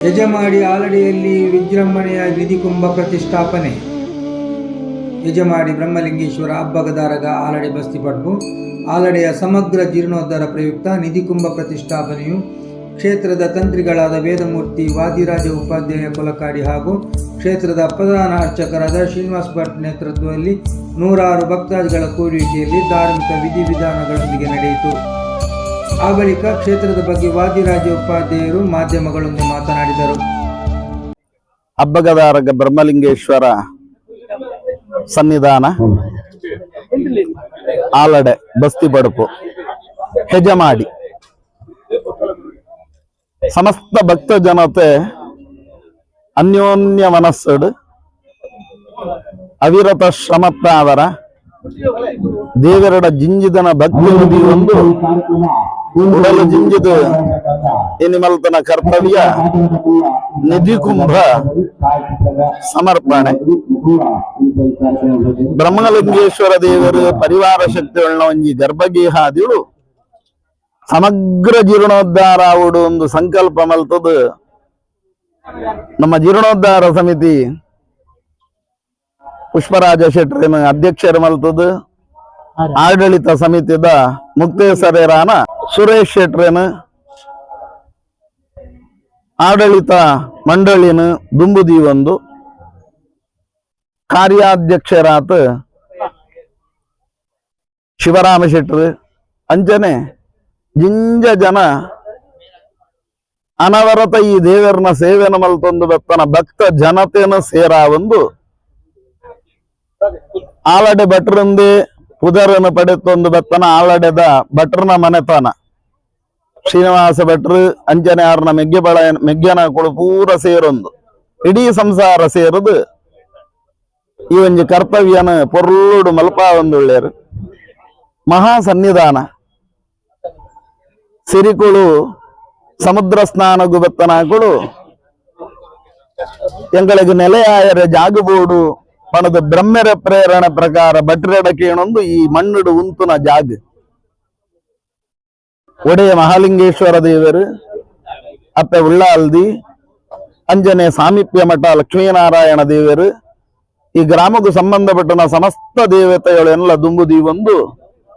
ಯಜಮಾಡಿ ಆಲಡಿಯಲ್ಲಿ ವಿಜೃಂಭಣೆಯ ನಿಧಿಕುಂಭ ಪ್ರತಿಷ್ಠಾಪನೆ. ಯಜಮಾಡಿ ಬ್ರಹ್ಮಲಿಂಗೇಶ್ವರ ಹಬ್ಬಗದಾರಗ ಆಲಡೆ ಬಸ್ತಿಪಡ್ಪು ಆಲಡೆಯ ಸಮಗ್ರ ಜೀರ್ಣೋದ್ಧಾರ ಪ್ರಯುಕ್ತ ನಿಧಿಕುಂಭ ಪ್ರತಿಷ್ಠಾಪನೆಯು ಕ್ಷೇತ್ರದ ತಂತ್ರಿಗಳಾದ ವೇದಮೂರ್ತಿ ವಾದಿರಾಜ ಉಪಾಧ್ಯಾಯ ಕೊಲಕಾಡಿ ಹಾಗೂ ಕ್ಷೇತ್ರದ ಪ್ರಧಾನ ಅರ್ಚಕರಾದ ಶ್ರೀನಿವಾಸ್ ಭಟ್ ನೇತೃತ್ವದಲ್ಲಿ ನೂರಾರು ಭಕ್ತಾದಿಗಳ ಕೋರಿಕೆಯಲ್ಲಿ ಧಾರ್ಮಿಕ ವಿಧಿವಿಧಾನಗಳೊಂದಿಗೆ ನಡೆಯಿತು. ಆ ಬಳಿಕ ಕ್ಷೇತ್ರದ ಬಗ್ಗೆ ವಾದಿರಾಜ ಉಪಾಧ್ಯಾಯರು ಮಾಧ್ಯಮಗಳೊಂದಿಗೆ ಮಾತನಾಡಿದರು. ಹಬ್ಬಗದಾರಗ ಬ್ರಹ್ಮಲಿಂಗೇಶ್ವರ ಸನ್ನಿಧಾನ, ಆಲಡೆ, ಬಸ್ತಿ ಬಡಪು, ಹೆಜಮಾಡಿ. ಸಮಸ್ತ ಭಕ್ತ ಜನತೆ ಅನ್ಯೋನ್ಯ ಮನಸ್ಸಡು ಅವಿರತ ಶ್ರಮತ್ತಾದರ ದೇವರಡ ಜಿಂಜಿದನ ಭಕ್ತಿ ಒಂದು ಉಡಲು ಜಿಂಜಿದು ಇನಿಮಲ್ತನ ಕರ್ತವ್ಯ? ನಿಧಿ ಕುಂಭ ಸಮರ್ಪಣೆ. ಬ್ರಹ್ಮಲಿಂಗೇಶ್ವರ ದೇವರು ಪರಿವಾರ ಶಕ್ತಿಗಳನ್ನ ಒಂಜಿ ಗರ್ಭಗೀಹಾದಿಳು. ಸಮಗ್ರ ಜೀರ್ಣೋದ್ಧಾರ ಆವುಡು ಒಂದು ಸಂಕಲ್ಪ ಮಲ್ತದು. ನಮ್ಮ ಜೀರ್ಣೋದ್ಧಾರ ಸಮಿತಿ ಪುಷ್ಪರಾಜ ಶೆಟ್ರಿನ ಅಧ್ಯಕ್ಷರು ಮಲ್ತದು. ಆಡಳಿತ ಸಮಿತಿದ ಮುಕ್ತೇಶ್ವರರಾನ ಸುರೇಶ್ ಶೆಟ್ರೇನ್, ಆಡಳಿತ ಮಂಡಳಿನ ದುಂಬುದಿ ಒಂದು ಕಾರ್ಯಾಧ್ಯಕ್ಷರಾತ ಶಿವರಾಮ ಶೆಟ್ರು, ಅಂಜನೆ ಜಿಂಜ ಜನ ಅನವರತ ಈ ದೇವರನ ಸೇವೆನ ಮಲ್ತೊಂದು ಬೆತ್ತನ ಭಕ್ತ ಜನತೆನ ಸೇರ ಒಂದು ಆಲಡೆ ಭಟ್ರಂದೇ ಪುದರನ ಪಡೆತೊಂದು ಬೆತ್ತನ ಆಲಡೆದ ಭಟ್ರನ ಮನೆತನ. ಶ್ರೀನಿವಾಸ ಭಟ್ರು, ಅಂಜನೆ ಆರ್ನ ಮೆಗ್ಗೆ ಬಳ ಮೆಗ್ಗನ ಕೊಡು ಪೂರ ಸೇರೊಂದು. ಇಡೀ ಸಂಸಾರ ಸೇರದು. ಈ ಒಂಜಿ ಕರ್ತವ್ಯನ ಪೊರ್ಲುಡು ಮಲ್ಪ ಮಹಾ ಸನ್ನಿಧಾನ. ಸಿರಿಕುಳು, ಸಮುದ್ರ ಸ್ನಾನ ಗುಬತ್ತನಾಕುಳು ಎಂಗಳಿಗೆ ನೆಲೆಯಾಯರ ಜಾಗಬೋಡು ಪಣದ ಬ್ರಹ್ಮರ ಪ್ರೇರಣೆ ಪ್ರಕಾರ ಭಟ್ರೆಡ ಕೇಣೊಂದು ಈ ಮಣ್ಣುಡು ಉಂತುನ ಜಾಗ. ಒಡೆಯ ಮಹಾಲಿಂಗೇಶ್ವರ ದೇವರು ಅಪ್ಪೆ ಉಳ್ಳಾಲ್ದಿ, ಅಂಜನೆ ಸಾಮೀಪ್ಯ ಮಠ ಲಕ್ಷ್ಮೀನಾರಾಯಣ ದೇವರು, ಈ ಗ್ರಾಮಕ್ಕೂ ಸಂಬಂಧಪಟ್ಟನ ಸಮಸ್ತ ದೇವತೆಗಳು ಎಲ್ಲ ದುಂಬುದಿ ಒಂದು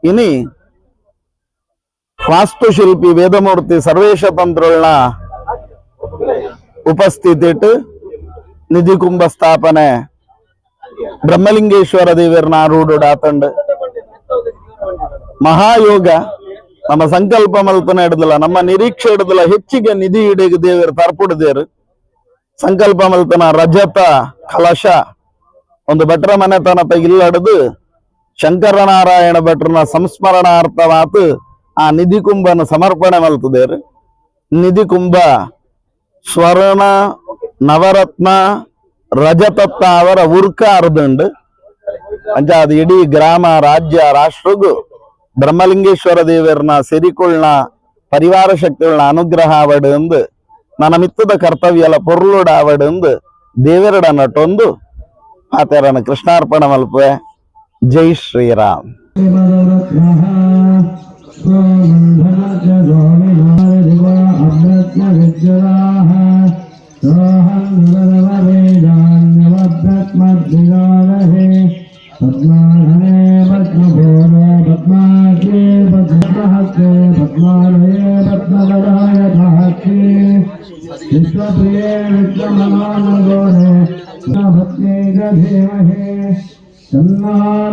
ಇನಿ ವಾಸ್ತುಶಿಲ್ಪಿ, ವೇದಮೂರ್ತಿ, ಸರ್ವೇಶ ತಂತ್ರಗಳನ್ನ ಉಪಸ್ಥಿತಿಟ್ಟು ನಿಧಿ ಕುಂಭ ಸ್ಥಾಪನೆ ಬ್ರಹ್ಮಲಿಂಗೇಶ್ವರ ದೇವರನ್ನ ಆರೂಢ ಮಹಾಯೋಗ. ನಮ್ಮ ಸಂಕಲ್ಪ ಮಲ್ಪನ ಹಿಡಿದಿಲ್ಲ, ನಮ್ಮ ನಿರೀಕ್ಷೆ ಹಿಡಿದಿಲ್ಲ, ಹೆಚ್ಚಿಗೆ ನಿಧಿ ಹಿಡಿಗ ದೇವರು ತರ್ಪುಡ್ದೇರು ಸಂಕಲ್ಪ ಮಲ್ತನ ರಜತ ಕಲಶ ಒಂದು ಭಟ್ರ ಮನೆತನತ ಇಲ್ಲಡದು, ಶಂಕರನಾರಾಯಣ ಭಟ್ರನ ಸಂಸ್ಮರಣಾರ್ಥವಾತು ಆ ನಿಧಿ ಕುಂಭನ ಸಮರ್ಪಣೆ ಮಲ್ತದೇರು ನಿಧಿ ಕುಂಭ, ಸ್ವರ್ಣ, ನವರತ್ನ ರಜತತ್ತ ಅವರ ಉರ್ಕ ಅರ್ದುಂಡು ಅಂಚ ಅದು ಇಡೀ ಗ್ರಾಮ, ರಾಜ್ಯ, ರಾಷ್ಟ್ರಗೂ ಬ್ರಹ್ಮಲಿಂಗೇಶ್ವರ ದೇವರನ್ನ ಸೆರಿಕೊಳ್ಳ ಪರಿವಾರ ಶಕ್ತಿಗಳನ್ನ ಅನುಗ್ರಹ ಆವಡೆಂದು ನನ್ನ ಮಿತ್ತದ ಕರ್ತವ್ಯಲ ಪೊರ್ಲುಡ ಆವಡೆಂದು ದೇವೆರಡ ನಟೊಂದು ಆತರನ ಕೃಷ್ಣಾರ್ಪಣ ಮಲ್ಪೆ ಜೈ ಶ್ರೀರಾಮ್ ोऽहं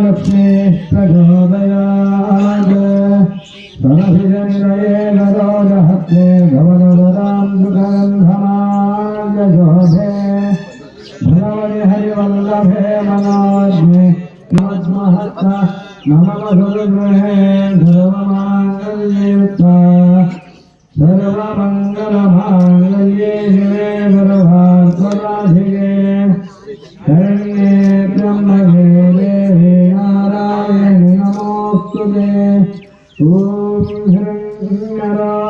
तन्ना लक्ष्मी प्रचोदयात् सरभिजनिलये नरोदहस्ते भवनवरां सुगन्धमाय जोधे भगवति हरिवल्लभे मनोज्ञे नमस्महत्त नमः गुरुगृहे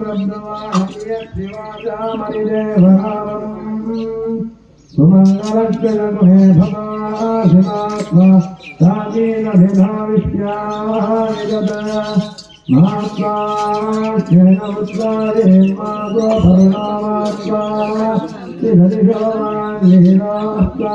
ब्रह्मवाहयशिवाचामरिदेवनामम् सुमङ्गलस्य जगुहे भवासिमात्मा साकेन भिधाविष्याः निजत महात्माख्येन उद्गारे मातो भरुणामात्मा शिरदिशोमान्यहिरास्ता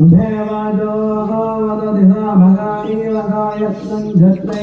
देवाजो वदधिराभगायत्नं झत्रे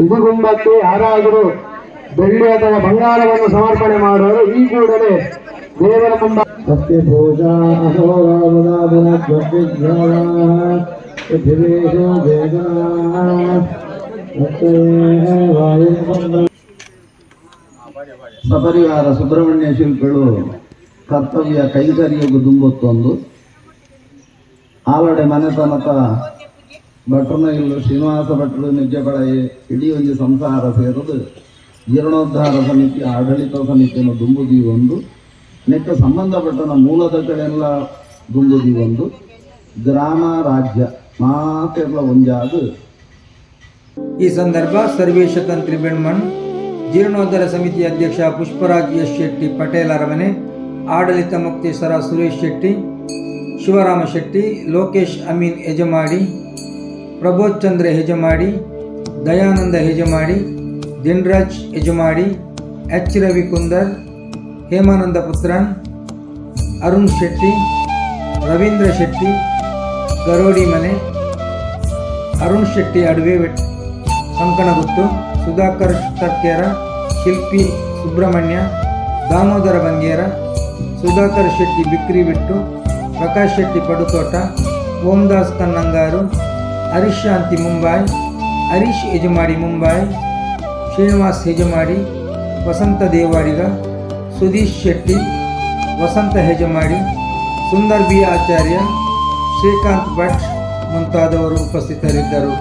ಇದಗುಂಬಕ್ಕೆ ಯಾರಾದರೂ ಬೆಳ್ಳಿ ಅಥವಾ ಬಂಗಾರವನ್ನು ಸಮರ್ಪಣೆ ಮಾಡೋರು ಈ ಕೂಡಲೇ ದೇವರ ಮುಂಬ ಸತ್ಯ ಪೂಜಾ ಅಹೋರಾಮನಾಭನ ಪೃಥ್ವೀಶೋ ಬೇಗ ಸಪರಿವಾರ ಸುಬ್ರಹ್ಮಣ್ಯ ಶಿಲ್ಪಿಗಳು ಕರ್ತವ್ಯ ಕೈಂಕರ್ಯಗೂ ದುಂಬತ್ತೊಂದು. ಆಲಡೆ ಮನೆತನಕ ಭಟ್ರನ ಇಲ್ಲ ಶ್ರೀನಿವಾಸ ಭಟ್ರು ನಿಜಬಳಯೆ ಇಡೀ ಒಂದು ಸಂಸಾರ ಸೇರದು. ಜೀರ್ಣೋದ್ಧಾರ ಸಮಿತಿ, ಆಡಳಿತ ಸಮಿತಿಯನ್ನು ದುಂಬುದಿ ಒಂದು. ನೆಕ್ಕ ಸಂಬಂಧಪಟ್ಟನ ಮೂಲದ ಕಡೆಲ್ಲ ದುಂಬುದಿ ಒಂದು. ಗ್ರಾಮ, ರಾಜ್ಯ ಮಾತೆಲ್ಲ ಒಂಜಾದು. ಈ ಸಂದರ್ಭ ಸರ್ವೇಶ ತಂತ್ರಿ ಜೀರ್ಣೋದ್ಧಾರ ಸಮಿತಿ ಅಧ್ಯಕ್ಷ ಪುಷ್ಪರಾಜ್ ಎಸ್ ಶೆಟ್ಟಿ ಪಟೇಲ್ ಅರಮನೆ, ಆಡಳಿತ ಮುಕ್ತೇಶ್ವರ ಸುರೇಶ್ ಶೆಟ್ಟಿ, ಶಿವರಾಮ ಶೆಟ್ಟಿ, ಲೋಕೇಶ್ ಅಮೀನ್ ಯಜಮಾಡಿ, ಪ್ರಬೋಧ್ ಚಂದ್ರ ಹೆಜಮಾಡಿ ದಯಾನಂದ ಹೆಜಮಾಡಿ ದಿನರಾಜ್ ಯಜಮಾಡಿ, ಎಚ್ ರವಿ ಕುಂದರ್, ಹೇಮಾನಂದ ಪುತ್ರನ್, ಅರುಣ್ ಶೆಟ್ಟಿ, ರವೀಂದ್ರ ಶೆಟ್ಟಿ, ಗರೋಡಿ ಮನೆ, ಅರುಣ್ ಶೆಟ್ಟಿ ಅಡುವೆ ಕಂಕಣಗುತ್ತು. ಸುಧಾಕರ್ ತರ್ಕೇರ ಶಿಲ್ಪಿ ಸುಬ್ರಹ್ಮಣ್ಯ, ದಾಮೋದರ ಬಂಗೇರ, ಸುಧಾಕರ್ ಶೆಟ್ಟಿ ಬಿಕ್ರಿ ಬಿಟ್ಟು, ಪ್ರಕಾಶ್ ಶೆಟ್ಟಿ ಪಡುತೋಟ ಓಂದಾಸ್ ಕನ್ನಂಗಾರು, ಹರೀಶ್ ಶಾಂತಿ ಮುಂಬೈ, ಹರೀಶ್ ಯಜಮಾಡಿ ಮುಂಬೈ, ಶ್ರೀನಿವಾಸ್ ಹೆಜಮಾಡಿ ವಸಂತ ದೇವಾಡಿಗ ಸುಧೀಶ್ ಶೆಟ್ಟಿ, ವಸಂತ ಹೆಜಮಾಡಿ ಸುಂದರ್ ಬಿ ಆಚಾರ್ಯ, ಶ್ರೀಕಾಂತ್ ಭಟ್ ಮುಂತಾದವರು ಉಪಸ್ಥಿತರಿದ್ದರು.